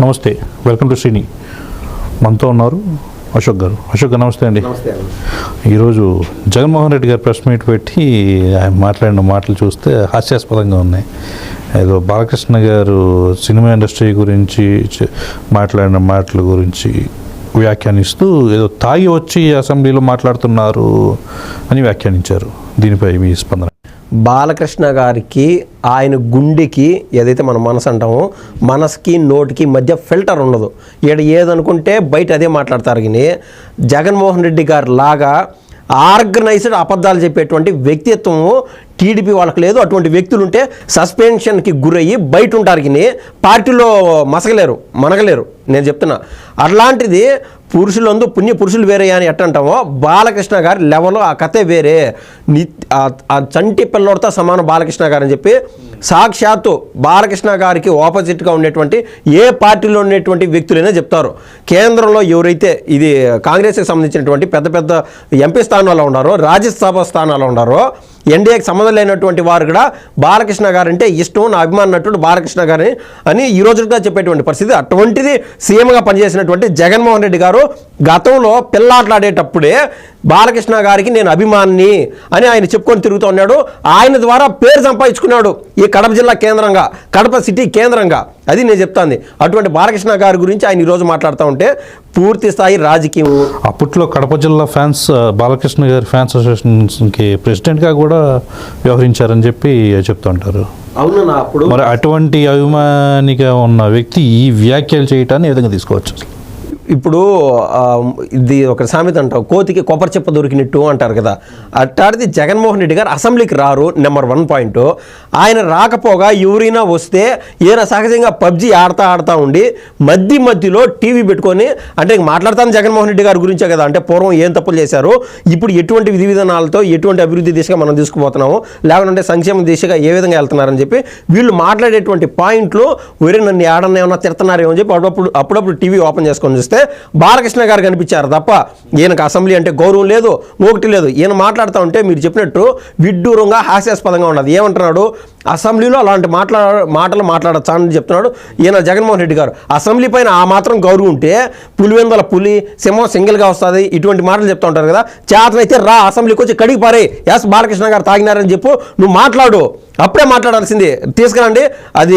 నమస్తే welcome to Srini. మనతో ఉన్నారు అశోక్ గారు. అశోక్ గారు నమస్తే అండి. ఈరోజు జగన్మోహన్ రెడ్డి గారు ప్రెస్ మీట్ పెట్టి ఆయన మాట్లాడిన మాటలు చూస్తే హాస్యాస్పదంగా ఉన్నాయి. ఏదో బాలకృష్ణ గారు సినిమా ఇండస్ట్రీ గురించి మాట్లాడిన మాటల గురించి వ్యాఖ్యానిస్తూ ఏదో తాగి వచ్చి అసెంబ్లీలో మాట్లాడుతున్నారు అని వ్యాఖ్యానించారు. దీనిపై మీ స్పందన? బాలకృష్ణ గారికి ఆయన గుండెకి ఏదైతే మన మనసు అంటామో మనసుకి నోటికి మధ్య ఫిల్టర్ ఉండదు. ఈడ ఏదనుకుంటే బయట అదే మాట్లాడతారు కానీ జగన్మోహన్ రెడ్డి గారు లాగా ఆర్గనైజ్డ్ అబద్ధాలు చెప్పేటువంటి వ్యక్తిత్వము టీడీపీ వాళ్ళకి లేదు. అటువంటి వ్యక్తులు ఉంటే సస్పెన్షన్కి గురయ్యి బయట ఉంటారు కానీ పార్టీలో మసగలేరు మనగలేరు. నేను చెప్తున్నా. అట్లాంటిది పురుషులందు పుణ్య పురుషులు వేరే అని ఎట్టంటామో? బాలకృష్ణ గారి లెవెల్ ఆ కథే వేరే. ని ఆ- చంటి పిల్లోడితో సమానం బాలకృష్ణ గారు అని చెప్పి సాక్షాత్తు బాలకృష్ణ గారికి ఆపోజిట్గా ఉండేటువంటి ఏ పార్టీలో ఉండేటువంటి వ్యక్తులైనా చెప్తారు. కేంద్రంలో ఎవరైతే ఇది కాంగ్రెస్కి సంబంధించినటువంటి పెద్ద పెద్ద ఎంపీ స్థానాల్లో ఉన్నారో రాజ్యసభ స్థానాల్లో ఉన్నారో ఎన్డీఏకి సంబంధం లేనటువంటి వారు కూడా బాలకృష్ణ గారు అంటే ఇష్టం నా అభిమాన నటుడు బాలకృష్ణ గారిని అని ఈ రోజుగా చెప్పేటువంటి పరిస్థితి. అటువంటిది సీఎంగా పనిచేసినటువంటి జగన్మోహన్ రెడ్డి గారు గతంలో పిల్లాట్లాడేటప్పుడే బాలకృష్ణ గారికి నేను అభిమాని అని ఆయన చెప్పుకొని తిరుగుతూ ఉన్నాడు. ఆయన ద్వారా పేరు సంపాదించుకున్నాడు ఈ కడప జిల్లా కేంద్రంగా కడప సిటీ కేంద్రంగా. అది నేను చెప్తాంది. అటువంటి బాలకృష్ణ గారి గురించి ఆయన ఈరోజు మాట్లాడుతూ ఉంటే పూర్తి స్థాయి రాజకీయం. అప్పట్లో కడప జిల్లా ఫ్యాన్స్ బాలకృష్ణ గారి ఫ్యాన్స్ అసోసియేషన్కి ప్రెసిడెంట్గా కూడా వ్యవహరించారని చెప్పి చెప్తుంటారు అవును అప్పుడు మరి అటువంటి అభిమానిగా ఉన్న వ్యక్తి ఈ వ్యాఖ్యలు చేయటాన్ని ఏ విధంగా తీసుకోవచ్చు? అసలు ఇప్పుడు ఇది ఒక సామెత అంటావు కోతికి కొబ్బరి చెప్ప దొరికినట్టు అంటారు కదా. అట్టాడిది జగన్మోహన్ రెడ్డి గారు అసెంబ్లీకి రారు నెంబర్ వన్ పాయింట్. ఆయన రాకపోగా ఎవరైనా వస్తే ఈయన సహజంగా పబ్జి ఆడతా ఆడుతూ ఉండి మధ్య మధ్యలో టీవీ పెట్టుకొని అంటే మాట్లాడతాను జగన్మోహన్ రెడ్డి గారి గురించే కదా అంటే పూర్వం ఏం తప్పులు చేశారు ఇప్పుడు ఎటువంటి విధి విధానాలతో ఎటువంటి అభివృద్ధి దిశగా మనం తీసుకుపోతున్నాము లేకుంటే సంక్షేమ దిశగా ఏ విధంగా వెళ్తున్నారని చెప్పి వీళ్ళు మాట్లాడేటువంటి పాయింట్లు వేరే నన్ను ఏడన్నా ఏమన్నా తిడుతున్నారేమో అని చెప్పి అప్పుడప్పుడు అప్పుడప్పుడు టీవీ ఓపెన్ చేసుకొని చూస్తే బాలకృష్ణ గారు కనిపించారు తప్ప ఈయనకు అసెంబ్లీ అంటే గౌరవం లేదు ఒకటి లేదు. ఈయన మాట్లాడుతూ ఉంటే మీరు చెప్పినట్టు విడ్డూరంగా హాస్యాస్పదంగా ఉన్నది. ఏమంటున్నాడు? అసెంబ్లీలో అలాంటి మాట్లా మాటలు మాట్లాడచ్చా అని చెప్తున్నాడు ఈయన జగన్మోహన్ రెడ్డి గారు. అసెంబ్లీ పైన ఆ మాత్రం గౌరవం ఉంటే పులివెందుల పులి సింహం సింగిల్గా వస్తుంది. ఇటువంటి మాటలు చెప్తూ ఉంటారు కదా. చేతనైతే రా అసెంబ్లీకి వచ్చి కడిగి పారే. ఎస్ బాలకృష్ణ గారు తాగినారని చెప్పు. నువ్వు మాట్లాడు. అప్పుడే మాట్లాడాల్సింది. తీసుకురండి. అది